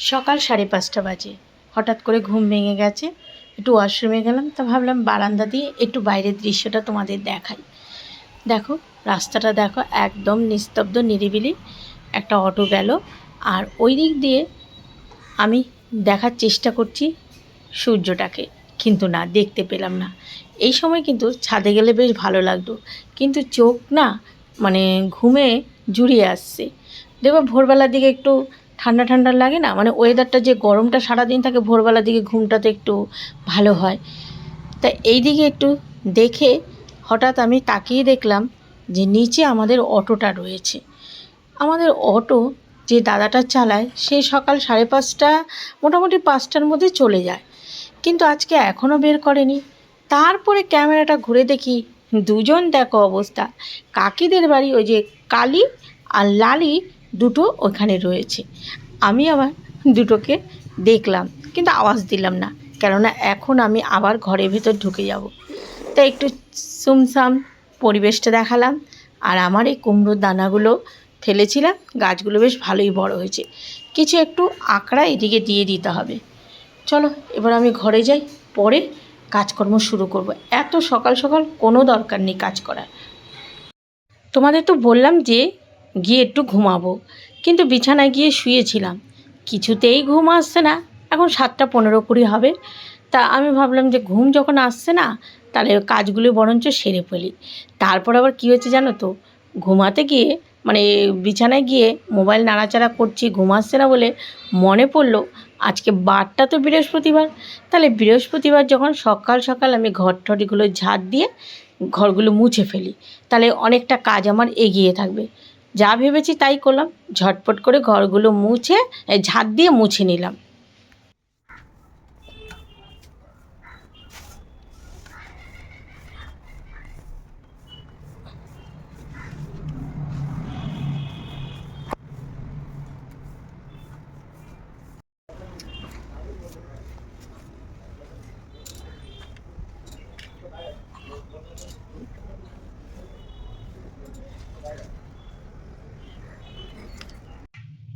সকাল সাড়ে পাঁচটা বাজে। হঠাৎ করে ঘুম ভেঙে গেছে। একটু ওয়াশরুমে গেলাম, তা ভাবলাম বারান্দা দিয়ে একটু বাইরের দৃশ্যটা তোমাদের দেখাই। দেখো, রাস্তাটা দেখো একদম নিস্তব্ধ, নিরিবিলি। একটা অটো গেল। আর ওই দিক দিয়ে আমি দেখার চেষ্টা করছি সূর্যটাকে। কিন্তু না, দেখতে পেলাম না। এই সময় কিন্তু ছাদে গেলে বেশ ভালো লাগতো। কিন্তু চোখ না মানে ঘুমে জুড়িয়ে আসছে। দেখো, ভোরবেলার দিকে একটু ঠান্ডা ঠান্ডা লাগে না? মানে ওয়েদারটা যে গরমটা সারাদিন থাকে, ভোরবেলার দিকে ঘুমটাতে একটু ভালো হয়। তা এই দিকে একটু দেখে হঠাৎ আমি তাকিয়ে দেখলাম যে নিচে আমাদের অটোটা রয়েছে। আমাদের অটো যে দাদাটা চালায়, সে সকাল সাড়ে পাঁচটা, মোটামুটি পাঁচটার মধ্যে চলে যায়। কিন্তু আজকে এখনও বের করেনি। তারপরে ক্যামেরাটা ঘুরে দেখি দুজন দেখো অবস্থা। কাকিদের বাড়ি ওই যে কালী আর লালি দুটো ওখানে রয়েছে। আমি আবার দুটোকে দেখলাম, কিন্তু আওয়াজ দিলাম না, কেননা এখন আমি আবার ঘরের ভেতর ঢুকে যাব। তাই একটু সুমসাম পরিবেশটা দেখালাম, আর আমার এই কুমড়োর দানাগুলো ফেলেছিলাম, গাছগুলো বেশ ভালোই বড় হয়েছে। কিছু একটু আঁকড়া এদিকে দিয়ে দিতে হবে। চলো, এবার আমি ঘরে যাই, পরে কাজকর্ম শুরু করব। এত সকাল সকাল কোনো দরকার নেই কাজ করার। তোমাদের তো বললাম যে গিয়ে একটু ঘুমাবো। কিন্তু বিছানায় গিয়ে শুয়েছিলাম। কিছুতেই ঘুম আসছে না। এখন সাতটা পনেরো কুড়ি হবে। তা আমি ভাবলাম যে ঘুম যখন আসছে না, তাহলে কাজগুলো বরঞ্চ সেরে ফেলি। তারপর আবার কী হয়েছে জানো তো? ঘুমাতে গিয়ে মানে বিছানায় গিয়ে মোবাইল নাড়াচাড়া করছি, ঘুম আসছে না বলে মনে পড়ল, আজকে বারটা তো বৃহস্পতিবার। তাহলে বৃহস্পতিবার যখন সকাল সকাল আমি ঘর টরিগুলো ঝাড় দিয়ে ঘরগুলো মুছে ফেলি, তাহলে অনেকটা কাজ আমার এগিয়ে থাকবে। যা ভেবেছি তাই করলাম। ঝটপট করে ঘরগুলো মুছে ঝাঁট দিয়ে মুছে নিলাম।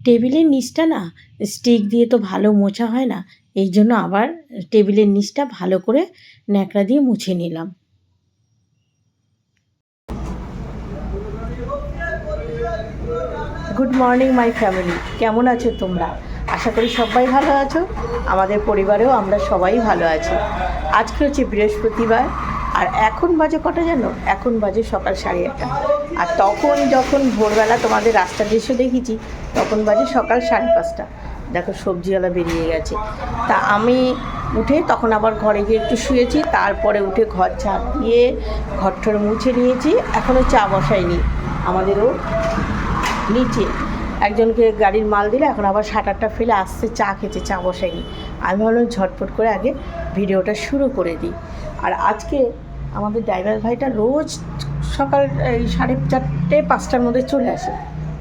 টেবিলের নিচটা না, স্টিক দিয়ে তো ভালো মোছা হয় না, এই জন্য আবার টেবিলের নিচটা ভালো করে ন্যাকড়া দিয়ে মুছে নিলাম। গুড মর্নিং মাই ফ্যামিলি কেমন আছো তোমরা? আশা করি সবাই ভালো আছো। আমাদের পরিবারেও আমরা সবাই ভালো আছি। আজকে হচ্ছে বৃহস্পতিবার। আর এখন বাজে কটা জানো? এখন বাজে সকাল সাড়ে আটটা আর তখন যখন ভোরবেলা তোমাদের রাস্তা দৃশ্য দেখেছি, তখন বাজে সকাল সাড়ে পাঁচটা। দেখো, সবজিওয়ালা বেরিয়ে গেছে। তা আমি উঠে তখন আবার ঘরে গিয়ে একটু শুয়েছি, তারপরে উঠে ঘর ঝাঁপ দিয়ে ঘর ঠর মুছে নিয়েছি। এখনও চা বসাইনি। আমাদেরও নিচে একজনকে গাড়ির মাল দিলে, এখন আবার সাঁটারটা ফেলে আসছে, চা খেতে, চা বসাইনি। আমি ভাবলাম ঝটপট করে আগে ভিডিওটা শুরু করে দিই। আর আজকে আমাদের ড্রাইভার ভাইটা রোজ সকাল, এই সাড়ে চারটে, পাঁচটার মধ্যে চলে আসে।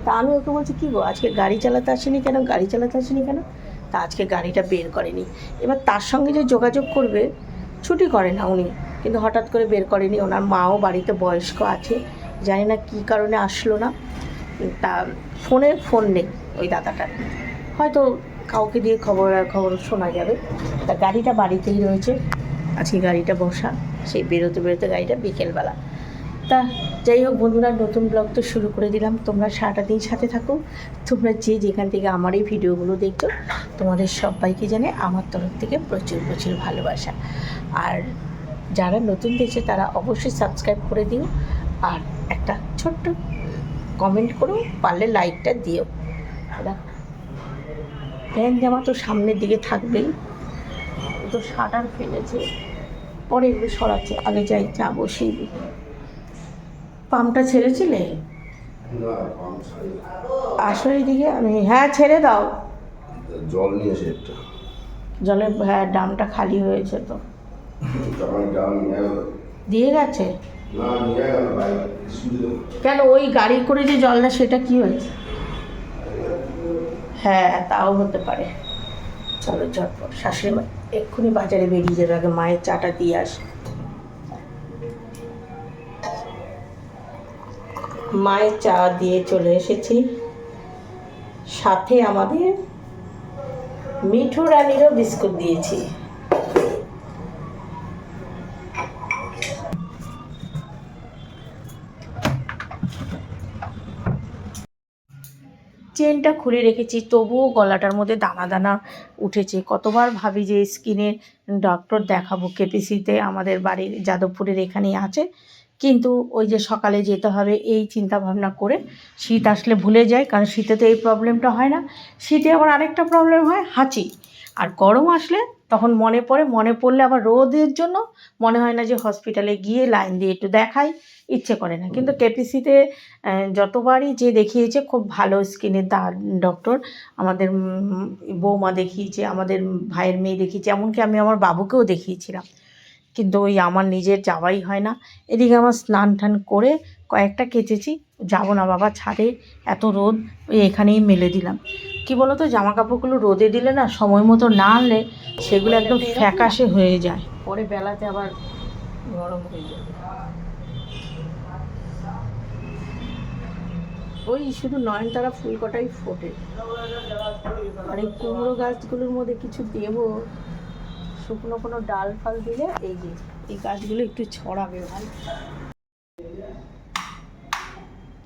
তা আমি ওকে বলছি, কী গো, আজকে গাড়ি চালাতে আসেনি কেন? গাড়ি চালাতে আসেনি কেন? তা আজকে গাড়িটা বের করেনি। এবার তার সঙ্গে যে যোগাযোগ করবে, ছুটি করে না উনি। কিন্তু হঠাৎ করে বের করেনি, ওনার মাও বাড়িতে বয়স্ক আছে, জানি না কী কারণে আসলো না। তা ফোনে ফোন নেই ওই দাদাটার। হয়তো কাউকে দিয়ে খবর খবর শোনা যাবে। তা গাড়িটা বাড়িতেই রয়েছে। আজকে গাড়িটা বসা। সেই বেরোতে বেরোতে গাড়িটা বিকেলবেলা। তা যাই হোক বন্ধুরা, নতুন ব্লগ তো শুরু করে দিলাম। তোমরা সারাটা দিন সাথে থাকো। তোমরা যে যেখান থেকে আমার এই ভিডিওগুলো দেখছ, তোমাদের সবাইকে জানে আমার তরফ থেকে প্রচুর প্রচুর ভালোবাসা। আর যারা নতুন দেখছে, তারা অবশ্যই সাবস্ক্রাইব করে দিও। আর একটা ছোট্ট কমেন্ট করো, পারলে লাইকটা দিও। প্যান্ট জামা তো সামনের দিকে থাকবেই। তো শাটার ফেলেছে। পরে এগুলো সরাচ্ছে আগে যাই চা বসিয়ে দিই। পাম্পটা ছেড়েছিলে? আসো এইদিকে আমি হ্যাঁ ছেড়ে দাও। জল নিয়ে এসে একটা। জলের হ্যাঁ ডামটা খালি হয়েছে তো। জল দিয়ে গেছে? না কেন ওই গাড়ি করে যে জলটা সেটা কি হয়েছে? হ্যাঁ তাও হতে পারে। চলো, ঝটপট, শাশুড়ি মা, এক্ষুনি বাজারে বেরিয়ে যাবে, আগে মায়ের চাটা দিয়ে আস। মায়ের চা দিয়ে চলে এসেছি। সাথে আমাদের মিঠু রানিরও বিস্কুট দিয়েছি। চেনটা খুলে রেখেছি, তবুও গলাটার মধ্যে দানা দানা উঠেছে। কতবার ভাবি যে স্কিনের ডক্টর দেখাবো, কেপিসিতে আমাদের বাড়ির যাদবপুরের এখানেই আছে। কিন্তু ওই যে সকালে যেতে হবে এই চিন্তা ভাবনা করে শীত আসলে ভুলে যায়, কারণ শীতে তো এই প্রবলেমটা হয় না। শীতে আবার আরেকটা প্রবলেম হয়, হাঁচি। আর গরম আসলে তখন মনে পড়ে মনে পড়লে আবার রোদের জন্য মনে হয় না যে হসপিটালে গিয়ে লাইন দিয়ে একটু দেখাই ইচ্ছে করে না। কিন্তু কেপিসিতে যতবারই যে দেখিয়েছে খুব ভালো স্কিনের দা ডক্টর আমাদের বৌমা দেখিয়েছে আমাদের ভাইয়ের মেয়ে দেখিয়েছে এমনকি আমি আমার বাবুকেও দেখিয়েছিলাম। কিন্তু ওই আমার নিজের যাওয়াই হয় না। এদিকে আমার স্নান টান করে কয়েকটা কেচেছি যাব না বাবা ছাদে এত রোদ ওই এখানেই মেলে দিলাম। কি বলো তো জামা কাপড়গুলো রোদে দিলে না সময় মতো না আনলে সেগুলো একদম ফ্যাকাশে হয়ে যায়। পরে বেলাতে আবার গরম হয়ে যাবে। ওই শুধু নয়নতারা ফুল কটাই ফোটে। আর এই কুমড়ো গাছগুলোর মধ্যে কিছু দেবো, শুকনো কোনো ডাল ফাল দিলে এই যে, এই গাছগুলো একটু ছড়াবে ভাই।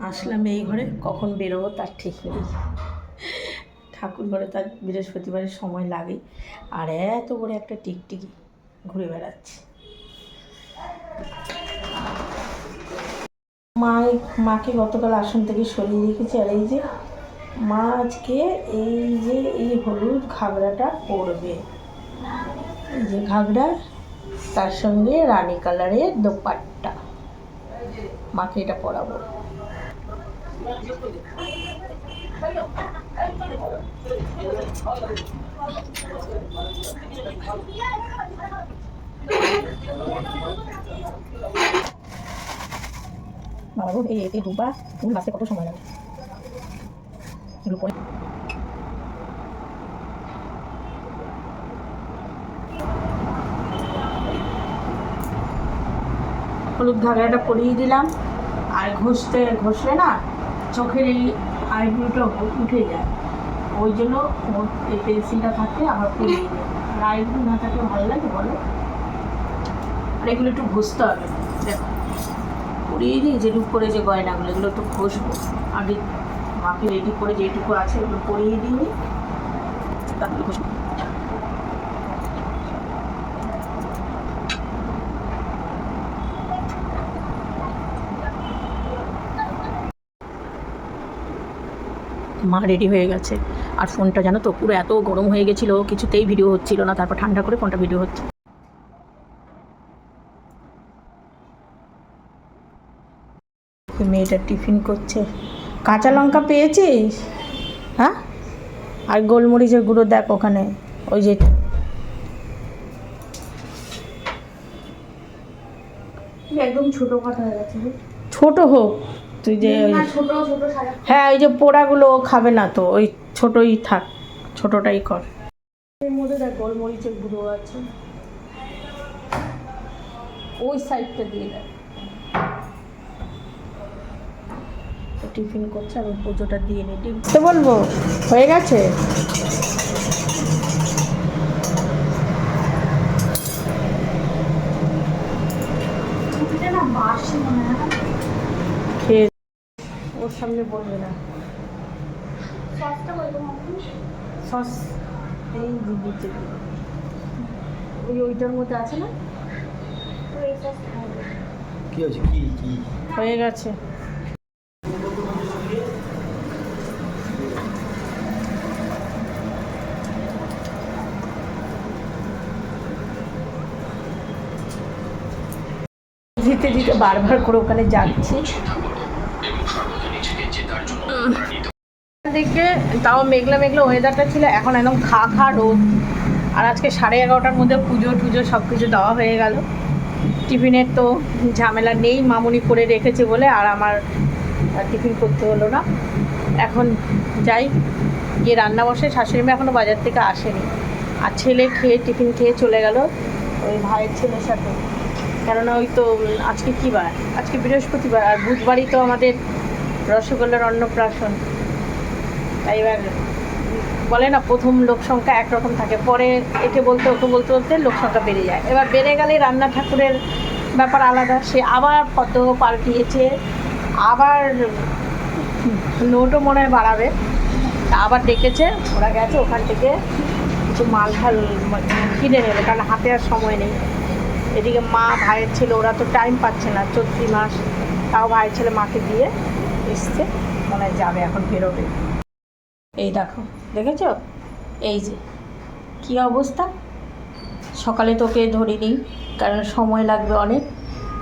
আসলাম এই ঘরে, কখন বেরোবো তার ঠিক নেই। ঠাকুর ঘরে তার বৃহস্পতিবারের সময় লাগে। আর এত বড় একটা টিকটিকি ঘুরে বেড়াচ্ছে। মা, মাকে গতকাল আসন থেকে সরিয়ে রেখেছে। আর এই যে মা আজকে এই যে এই হলুদ ঘাগড়াটা পরবে। এই যে ঘাগরা, তার সঙ্গে রানী কালারের দোপাট্টা। মাকে এটা পরাবো। বাবু এই আসতে কত সময় লাগে? হলুদ ঘাগড়াটা পরিয়ে দিলাম। আর ঘষতে, ঘষলে না চোখের এই আইব্রোটা উঠে যায়। ওই জন্য এই পেন্সিলটা থাকলে আমার খুব আর আইব্রো না থাকলে ভালো লাগে বলো? আর এগুলো একটু ঘষতে হবে। দেখো, পুড়িয়ে দিই যে করে যে গয়নাগুলো, এগুলো একটু ঘষবো। আগে মাকে রেডি করে যেটুকু আছে ওগুলো পরিয়ে দিই তারপরে ঘষবো। মা রেডি হয়ে গেছে। আর ফোনটা জানো তো পুরো এত গরম হয়ে গেছিল কিছুতেই ভিডিও হচ্ছিল না তারপর ঠান্ডা করে ফোনটা ভিডিও হচ্ছে। মেয়েটা টিফিন করছে। কাঁচা লঙ্কা পেয়েছিস? হ্যাঁ? আর গোলমরিচের গুঁড়ো দেখ ওখানে ওই যে। একদম ছোট কথা হয়ে গেছে। ছোট হোক। তুই যে ওই হ্যাঁ ওই যে পোড়াগুলো খাবে না তো ওই ছোটই থাক ছোটটাই কর। এর মধ্যে দেখ গোলমরিচের গুঁড়ো আছে। ওই সাইডটা দিয়ে দেখ। টিফিন করছে আমি পুজোটা দিয়ে নিই তো বলব? হয়ে গেছে খেয়ে ওর সামনে বলবে না। সস এই নিচে ওই ওইটার মধ্যে আছে না? কি আছে কি কি? হয়ে গেছে। দিতে দিতে বারবার করে ওখানে যাচ্ছি। দিকে, তাও মেঘলা মেঘলা ওয়েদারটা ছিল, এখন একদম খা খা রোদ। আর আজকে সাড়ে এগারোটার মধ্যে পুজো টুজো সব কিছু দেওয়া হয়ে গেল। টিফিনের তো ঝামেলা নেই, মামুনি করে রেখেছে বলে, আর আমার টিফিন করতে হলো না। এখন যাই, গিয়ে রান্না বসে শাশুড়ি মা এখনও বাজার থেকে আসেনি। আর ছেলে খেয়ে, টিফিন খেয়ে চলে গেল ওই ভাইয়ের ছেলের সাথে। কেননা ওই তো আজকে কী বার? আজকে বৃহস্পতিবার, আর বুধবারই তো আমাদের রসগোল্লার অন্নপ্রাশন। এবার বলে না, প্রথম লোক সংখ্যা একরকম থাকে, পরে একে বলতে, ওকে বলতে বলতে লোক সংখ্যা বেড়ে যায়। এবার বেড়ে গেলে রান্না ঠাকুরের ব্যাপার আলাদা, সে আবার পদ্ম পাল্টিয়েছে, আবার নোটও মনে হয় বাড়াবে, আবার ডেকেছে, ওরা গেছে ওখান থেকে কিছু মাল ঢাল কিনে নেবে, কারণ হাতে আর সময় নেই। এদিকে মা ভাইয়ের ছেলে, ওরা তো টাইম পাচ্ছে না, চৈত্রি মাস, তাও ভাইয়ের ছেলে মাকে দিয়ে এসছে, মনে হয় যাবে এখন বেরোবে এই দেখো, দেখেছ? এই যে, কি অবস্থা? সকালে তোকে ধরিনি, কারণ সময় লাগবে অনেক,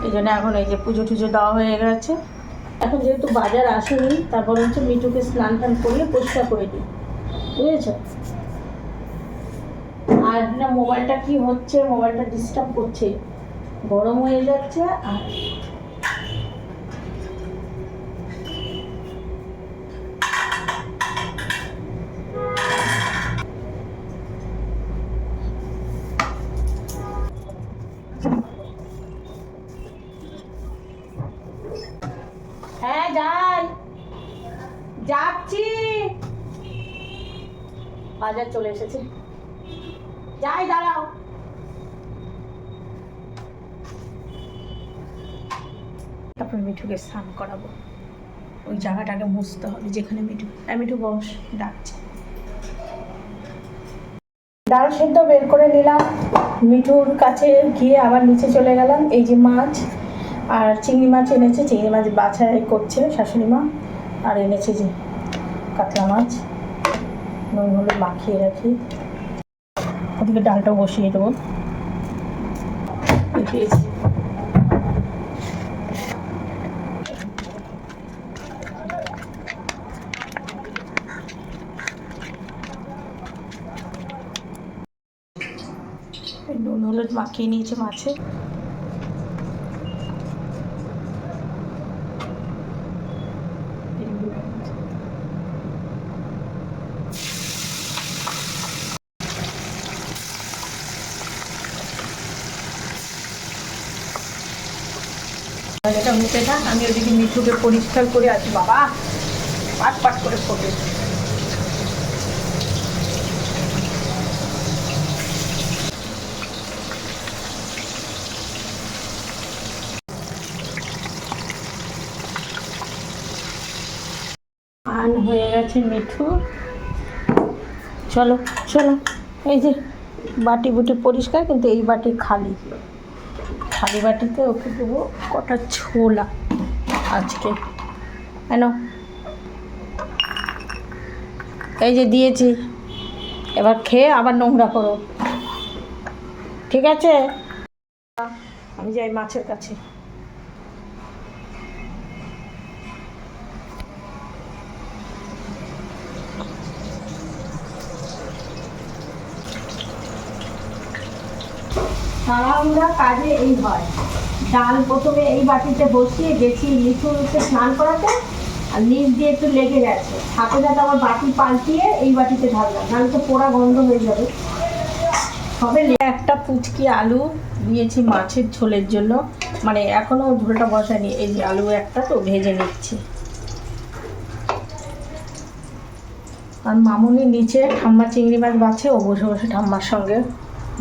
এই জন্য এখন এই যে পুজো টুজো দেওয়া হয়ে গেছে। এখন যেহেতু বাজার আসেনি, তারপর হচ্ছে মিঠুকে স্নান টান করলে পরিষ্কার করে দিই। বুঝেছ? আর না, মোবাইলটা কি হচ্ছে? মোবাইলটা ডিস্টার্ব করছে। গরম হয়ে যাচ্ছে আর চলে এসেছে। যাই দাঁড়াও। তারপর মিঠুকে স্নান করাবো। ওই জায়গাটাকে মুছতে হবে যেখানে মিঠু হ্যাঁ মিঠু বস ডাকছে। ডাল সেদ্ধ বের করে নিলাম। মিঠুর কাছে গিয়ে আবার নিচে চলে গেলাম। এই যে মাছ আর চিংড়ি মাছ এনেছে। চিংড়ি মাছ বাছাই করছে শাশুড়ি মা। আর এনেছে যে কাতলা মাছ। নুন হলুদ মাখিয়ে রাখি। ওদিকে ডালটাও বসিয়ে দেবো। নুন হলুদ মাখিয়ে নিয়েছে মাছে। মুখে থাক আমি ওদিকে মিঠুকে পরিষ্কার করে আছি, বাবা। পাট পাট করে ফোটে। হয়ে গেছে মিঠু। চলো চলো। এই যে বাটি বুটি পরিষ্কার, কিন্তু এই বাটি খালি। খালি বাটিতে ওকে দেবো কটা ছোলা আজকে। কেন এই যে দিয়েছি। এবার খেয়ে আবার নোংরা করো। ঠিক আছে? আমি যাই মাছের কাছে। তাড়াহুড়া কাজে এই হয়। ডাল প্রথমে এই বাটিতে বসিয়ে গেছি মিঠুকে স্নান করাতে, আর নিচ দিয়ে একটু লেগে গেছে। সাথে সাথে আমার বাটি পাল্টিয়ে এই বাটিতে ঢাললাম, নাহলে তো পোড়া গন্ধ হয়ে যাবে। হবে একটা পুচকি আলু দিয়েছি মাছের ঝোলের জন্য। মানে এখনও ঝোলটা বসায়নি, এই যে আলু একটা তো ভেজে নিচ্ছি। আর মামুনি নিচে ঠাম্মা চিংড়ি মাছ বাছে, ও বসে বসে ঠাম্মার সঙ্গে।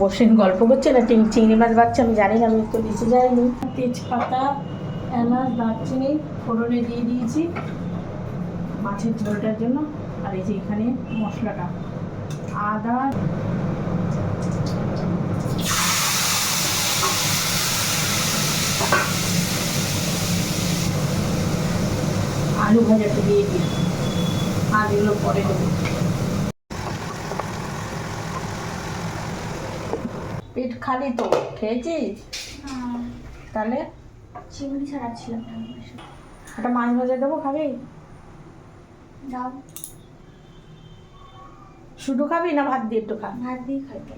বসে গল্প করছে না? টিং চিংড়ি মাছ বাচ্চা, আমি জানি না, আমি তো নিচে যাইনি। তেজপাতা, এলাচ, দারচিনি, ফোড়নে দিয়ে দিয়েছি মাছের ঝোলটার জন্য। আর এই যে এখানে মশলাটা। আদা আলু ভাজাটা দিয়ে দিই আর এগুলো পরে দেবো। পেট খালি তো খেয়েছিস? তাহলে? চিংড়ি ছাড়াচ্ছিলাম একটা মাছ ভাজা দেবো খাবি? দাও। শুধু খাবি না ভাত দিয়ে একটু খা? ভাত দিয়ে খাইতে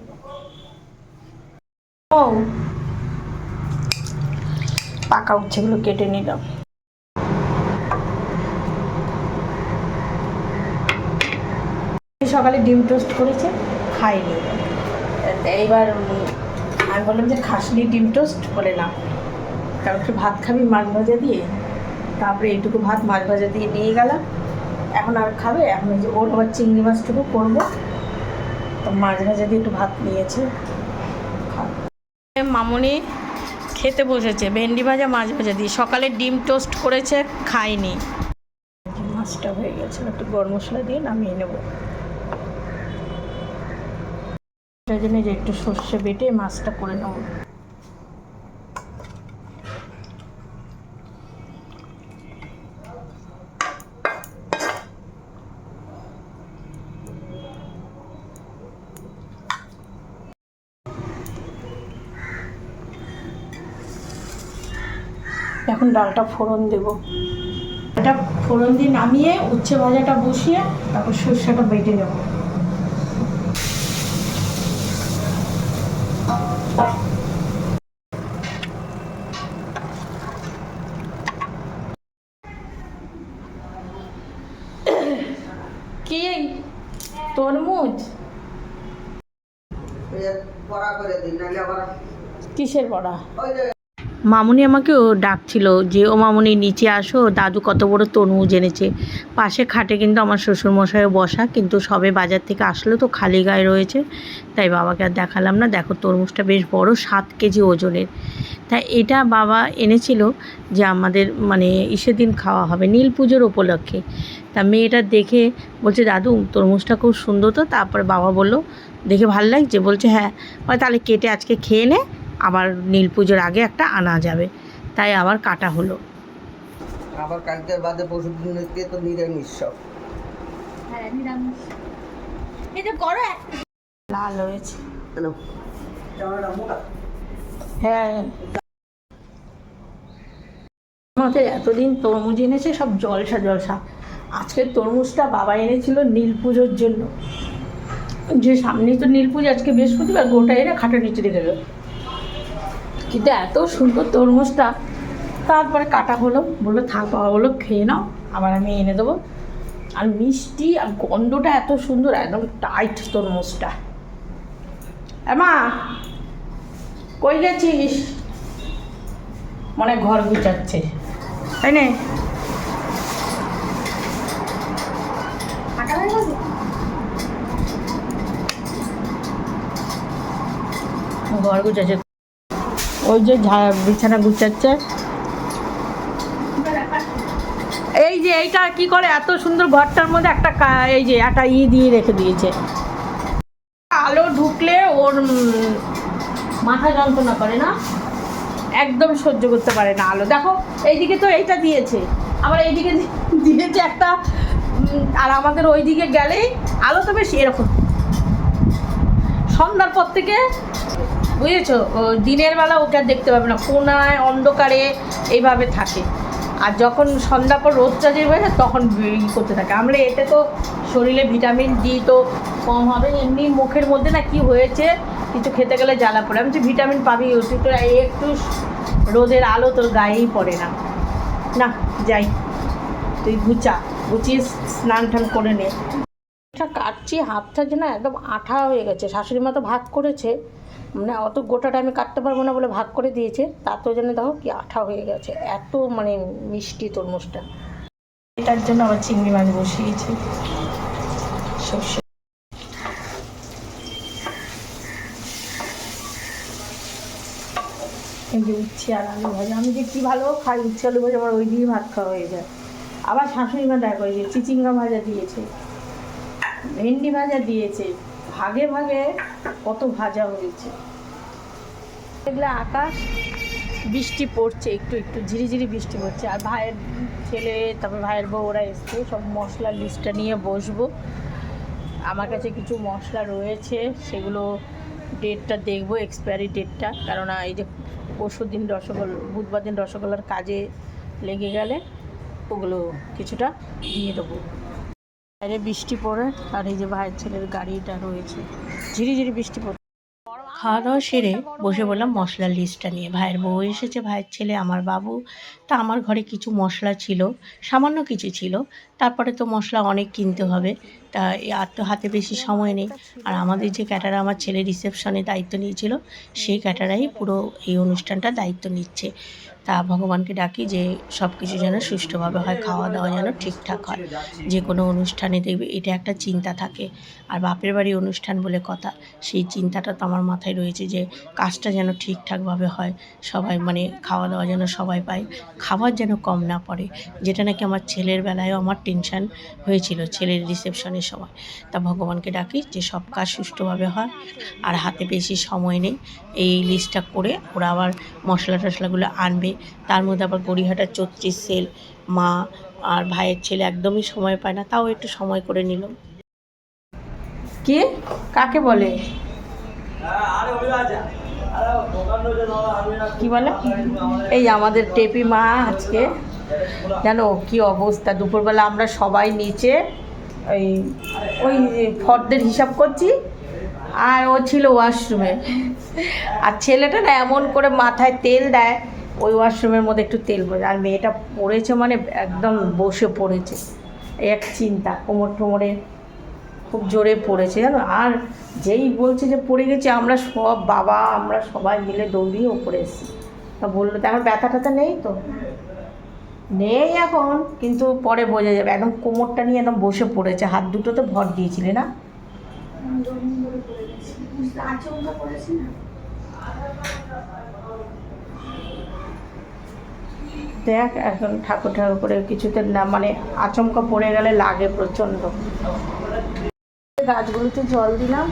ও। পাকা উচ্ছেগুলো কেটে নিলাম। সকালে ডিম টোস্ট করেছে খাইনি। এইবার আমি বললাম যে খাসনি ডিম টোস্ট বলে না। কারণ একটু ভাত খাবি মাছ ভাজা দিয়ে? তারপরে এইটুকু ভাত মাছ ভাজা দিয়ে নিয়ে গেলাম। এখন আর খাবে? এখন যে ওর আবার চিংড়ি মাছটুকু করব। তো মাছ ভাজা দিয়ে একটু ভাত নিয়েছে। মামনি খেতে বসেছে। ভেন্ডি ভাজা মাছ ভাজা দিয়ে। সকালে ডিম টোস্ট করেছে খাইনি মাছটা হয়ে গেছে। একটু গরম মশলা দিয়ে নামিয়ে নেব। জন্য যে একটু সর্ষে বেটে মাছটা করে নেব। এখন ডালটা ফোড়ন দেব। এটা ফোড়ন দিয়ে নামিয়ে উচ্ছে ভাজাটা বসিয়ে তারপর সর্ষেটা বেটে নেব। কি? তরমুজ? কিসের বড়া? মামুনি আমাকেও ডাকছিল যে ও মামুনি নিচে আসো দাদু কত বড় তরমুজ এনেছে। পাশে খাটে কিন্তু আমার শ্বশুরমশাইও বসা কিন্তু সবে বাজার থেকে আসলো তো খালি গায়ে রয়েছে। তাই বাবাকে আর দেখালাম না। দেখো তরমুজটা বেশ বড় সাত কেজি ওজনের। তাই এটা বাবা এনেছিল যে আমাদের মানে ইসের দিন খাওয়া হবে নীল পুজোর উপলক্ষে। তা মেয়েটা দেখে বলছে দাদু তরমুজটা খুব সুন্দর তো। তারপরে বাবা বলল দেখে ভালো লাগছে? বলছে হ্যাঁ। বলে, তাহলে কেটে আজকে খেয়ে নে আবার নীল পুজোর আগে একটা আনা যাবে। তাই আবার কাটা হলো। আবার কালকের বাদে পরশু দিনকে তো নিরামিষ সব। হ্যাঁ নিরামিষ। এটা করো লাল হয়েছে মোটা হ্যাঁ। আমাদের এতদিন তরমুজ এনেছে সব জলসা জলসা। আজকে তরমুজটা বাবা এনেছিল নীল পুজোর জন্য। যে সামনেই তো নীল পুজো, আজকে বৃহস্পতিবার, গোটা এনে খাটের নিচে রেখে গেল কিন্তু এত সুন্দর তরমুজটা। তারপরে কাটা হলো, বলল, থাক বাবা বলল খেয়ে নাও, আবার আমি এনে দেবো। আর মিষ্টি আর গন্ধটা এত সুন্দর, একদম টাইট তরমুজটা। মা, কই গেছিস? মনে ঘর গুছাচ্ছে। তাই না ফাটা হয়ে গেছে ঘর গুছাচ্ছে। ওই যে বিছানা গুছাচ্ছে। এই যে এইটা কি করে? এত সুন্দর ঘরটার মধ্যে একটা এই যে একটা ই দিয়ে রেখে দিয়েছে। আলো ঢুকলে ওর মাথা যন্ত্রণা করে না? একদম সহ্য করতে পারে না আলো। দেখো, এইদিকে তো এইটা দিয়েছে। আবার এইদিকে দিয়েছে একটা আর আমাদের ওইদিকে গেলেই আলো তো বেশ এরকম। সন্ধ্যার পর থেকে বুঝেছ? দিনের বেলা ওকে আর দেখতে পাবে না। কোনায়, অন্ধকারে এইভাবে থাকে। আর যখন সন্ধ্যা পর রোদটা যে হয়ে যায়, তখন করতে থাকে। আমরা এতে তো শরীরে ভিটামিন ডি তো কম হবে। এমনি মুখের মধ্যে না কি হয়েছে, কিছু খেতে গেলে জ্বালা পড়ে। আমি যে ভিটামিন পাবি তুই তো একটু রোদের আলো তোর গায়েই পড়ে না। না, যাই। তুই গুচা গুছিয়ে স্নান টান করে নে। কাটছি, হাতটা যেন একদম আঠা হয়ে গেছে। শাশুড়ি মা তো ভাগ করেছে। মানে অত গোটাটা আমি কাটতে পারব না বলে ভাগ করে দিয়েছে। তাতেও যেন দেখো কি আঠা হয়ে গেছে। এত মানে মিষ্টি তরমুজটা। এটার জন্য আবার চিংড়ি মাছ বসিয়েছি। সর্ষে। এই যে উচ্ছে আর আলু ভাজা। আমি যে কী ভালো খাই, উচ্ছে, আলু ভাজা, আমার ওই দিয়ে ভাত খাওয়া হয়ে যায়। আবার শাশুড়ি মা দেখো এই যে চিচিঙ্গা ভাজা দিয়েছে। ভেন্ডি ভাজা দিয়েছে। ভাগে ভাগে কত ভাজা হয়েছে। এগুলো আকাশ, বৃষ্টি পড়ছে, একটু একটু ঝিরিঝিরি বৃষ্টি পড়ছে। আর ভাইয়ের ছেলে, তারপর ভাইয়ের বউ, ওরা এসছে, সব মশলার লিস্টটা নিয়ে বসবো। আমার কাছে কিছু মশলা রয়েছে, সেগুলো ডেটটা দেখব এক্সপায়ারি ডেটটা কারণ এই যে পরশু দিন রসগোল্লা বুধবার দিন রসগোল্লার কাজে লেগে গেলে ওগুলো কিছুটা দিয়ে দেবো। বাইরে বৃষ্টি পড়ে আর এই যে ভাইয়ের ছেলের গাড়িটা রয়েছে। ঝিরিঝিরি বৃষ্টি পড়ে। খাওয়া দাওয়া সেরে বসে বললাম মশলার লিস্টটা নিয়ে। ভাইয়ের বউ এসেছে, ভাইয়ের ছেলে, আমার বাবু। তা আমার ঘরে কিছু মশলা ছিল, সামান্য কিছু ছিল। তারপরে তো মশলা অনেক কিনতে হবে। তা আর তো হাতে বেশি সময় নেই। আর আমাদের যে ক্যাটারা আমার ছেলে রিসেপশনে দায়িত্ব নিয়েছিল সেই ক্যাটারাই পুরো এই অনুষ্ঠানটা দায়িত্ব নিচ্ছে। তা ভগবানকে ডাকি যে সব কিছু যেন সুষ্ঠুভাবে হয় খাওয়া দাওয়া যেন ঠিকঠাক হয়। যে কোনো অনুষ্ঠানে দেখবে এটা একটা চিন্তা থাকে। আর বাপের বাড়ি অনুষ্ঠান বলে কথা, সেই চিন্তাটা তো আমার মাথায় রয়েছে যে কাজটা যেন ঠিকঠাকভাবে হয়, সবাই মানে খাওয়া দাওয়া যেন সবাই পায়, খাবার যেন কম না পড়ে, যেটা নাকি আমার ছেলের বেলায়ও আমার টেনশন হয়েছিল ছেলের রিসেপশনের সময়। তা ভগবানকে ডাকি যে সব কাজ সুষ্ঠুভাবে হয় আর হাতে বেশি সময় নেই। এই লিস্টটা করে ওরা আবার মশলা টশলাগুলো আনবে। তার মধ্যে আবার গড়িহাটার চত্রিশ সেল, মা আর ভাইয়ের ছেলে একদমই সময় পায় না, তাও একটু সময় করে নিলাম কে? কাকে বলে? কি বলে? এই আমাদের টেপি মা আজকে। জানো কি অবস্থা? দুপুরবেলা আমরা সবাই নিচে ওই ওই ফর্দের হিসাব করছি, আর ও ছিল ওয়াশরুমে। আর ছেলেটা না এমন করে মাথায় তেল দেয়, ওই ওয়াশরুমের মধ্যে একটু তেল পড়ে আর মেয়েটা পড়েছে মানে একদম বসে পড়েছে। এক চিন্তা, কোমর টোমরে খুব জোরে পড়েছে, জানো? আর যেই বলছে যে পড়ে গেছে, আমরা সব বাবা, আমরা সবাই মিলে দৌড়িয়ে ওপরে এসেছি। তা বলল, তো এখন ব্যথা ট্যাথা নেই তো? নেই এখন, কিন্তু পরে বোঝা যাবে। একদম কোমরটা নিয়ে একদম বসে পড়েছে। হাত দুটোতে ভর দিয়েছিলে না? দেখ, এখন ঠাকুর ঠাকুর করে কিছুতে না মানে আচমকা পড়ে গেলে লাগে প্রচণ্ড। গাছগুলোতে জল দিলাম।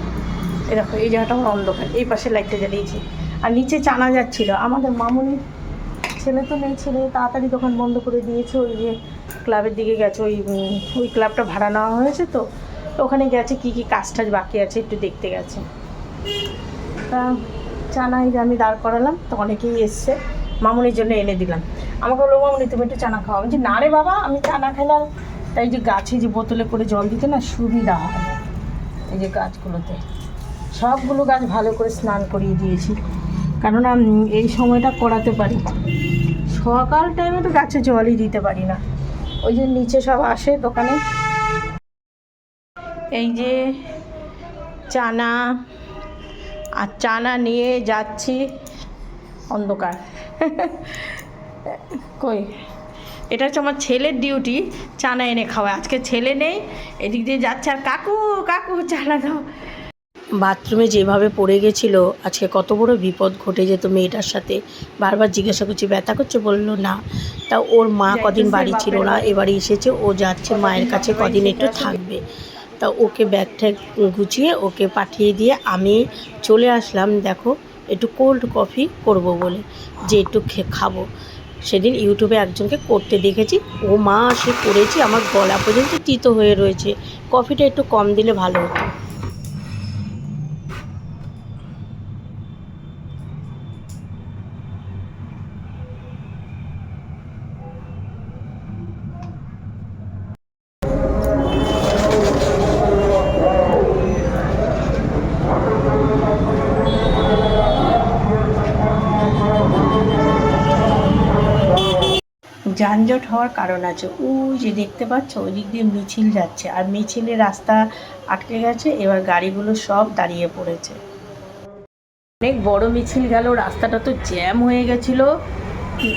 এরকম এই জায়গাটা আমার অন্ধকার। এই পাশে লাইটটা জ্বালিয়েছি। আর নিচে চানা যাচ্ছিল। আমাদের মামুনি ছেলে তো নেই ছেলে, তাড়াতাড়ি দোকান বন্ধ করে দিয়েছে। ওই যে ক্লাবের দিকে গেছে, ওই ওই ক্লাবটা ভাড়া নেওয়া হয়েছে তো। ওখানে গেছে, কি কি কাজ টাজ বাকি আছে একটু দেখতে গেছে। তা চানা এই যে আমি দাঁড় করালাম, তো অনেকেই এসছে। মামুনির জন্য এনে দিলাম। আমাকে বলল, মামুনি, তুমি একটু চানা খাও। আমি যে না রে বাবা, আমি চানা খেলাম। তাই যে গাছে যে বোতলে করে জল দিতে না সুবিধা হয়। এই যে গাছগুলোতে। সবগুলো গাছ ভালো করে স্নান করিয়ে দিয়েছি। কেননা এই সময়টা করাতে পারি। সকাল টাইমে তো গাছে জলই দিতে পারি না। ওই যে নিচে সব আসে দোকানে। এই যে চানা, আর চানা নিয়ে যাচ্ছি অন্ধকার। কই? এটা হচ্ছে আমার ছেলের ডিউটি চানা এনে খাওয়া আজকে ছেলে নেই, এদিক দিয়ে যাচ্ছে। আর কাকু কাকু চানা দাও। বাথরুমে যেভাবে পড়ে গেছিল আজকে কত বড় বিপদ ঘটে যেত মেয়েটার সাথে? বারবার জিজ্ঞাসা করছি ব্যথা করছে? বলল না। তা ওর মা কদিন বাড়ি ছিল না এবারে এসেছে ও যাচ্ছে মায়ের কাছে কদিন একটু থাকবে। তা ওকে ব্যাগ ট্যাগ গুছিয়ে ওকে পাঠিয়ে দিয়ে আমি চলে আসলাম দেখো একটু কোল্ড কফি করব বলে যে একটু খে- খাব। সেদিন ইউটিউবে একজনকে করতে দেখেছি ও মা সে করেছি আমার গলা পর্যন্ত তিতো হয়ে রয়েছে। কফিটা একটু কম দিলে ভালো হতো। যানজট হওয়ার কারণ আছে। ওই যে দেখতে পাচ্ছ ওই দিক দিয়ে মিছিল যাচ্ছে। আর মিছিলে রাস্তা আটকে গেছে, এবার গাড়িগুলো সব দাঁড়িয়ে পড়েছে। অনেক বড় মিছিল গেল, রাস্তাটা তো জ্যাম হয়ে গেছিল।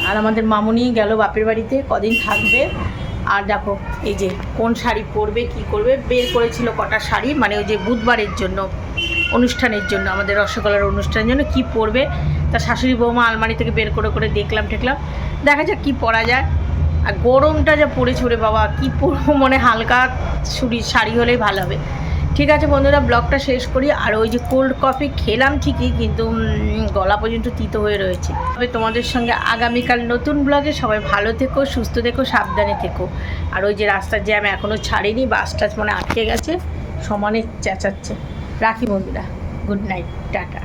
আর আমাদের মামুনি গেল বাপের বাড়িতে, কদিন থাকবে। আর দেখো, এই যে কোন শাড়ি পরবে, কি করবে, বের করেছিল কটা শাড়ি মানে ওই যে বুধবারের জন্য, অনুষ্ঠানের জন্য, আমাদের রসগোল্লার অনুষ্ঠানের জন্য, কি পরবে। তা শাশুড়ি বৌমা আলমারি থেকে বের করে করে দেখলাম টেকলাম দেখা যাক কী পরা যায়। আর গরমটা যা পড়েছে ওরে বাবা, কি পরবো? মনে হালকা ছুরি শাড়ি হলেই ভালো হবে। ঠিক আছে বন্ধুরা, ব্লগটা শেষ করি। আর ওই যে কোল্ড কফি খেলাম ঠিকই, কিন্তু গলা পর্যন্ত তিতো হয়ে রয়েছে। তবে তোমাদের সঙ্গে আগামীকাল নতুন ব্লগে সবাই ভালো থেকো, সুস্থ থেকো, সাবধানে থেকো। আর ওই যে রাস্তার জ্যাম এখনও ছাড়িনি বাস টাস মানে আটকে গেছে, সমানে চেঁচাচ্ছে। রাখি বন্ধুরা গুড নাইট টাটা।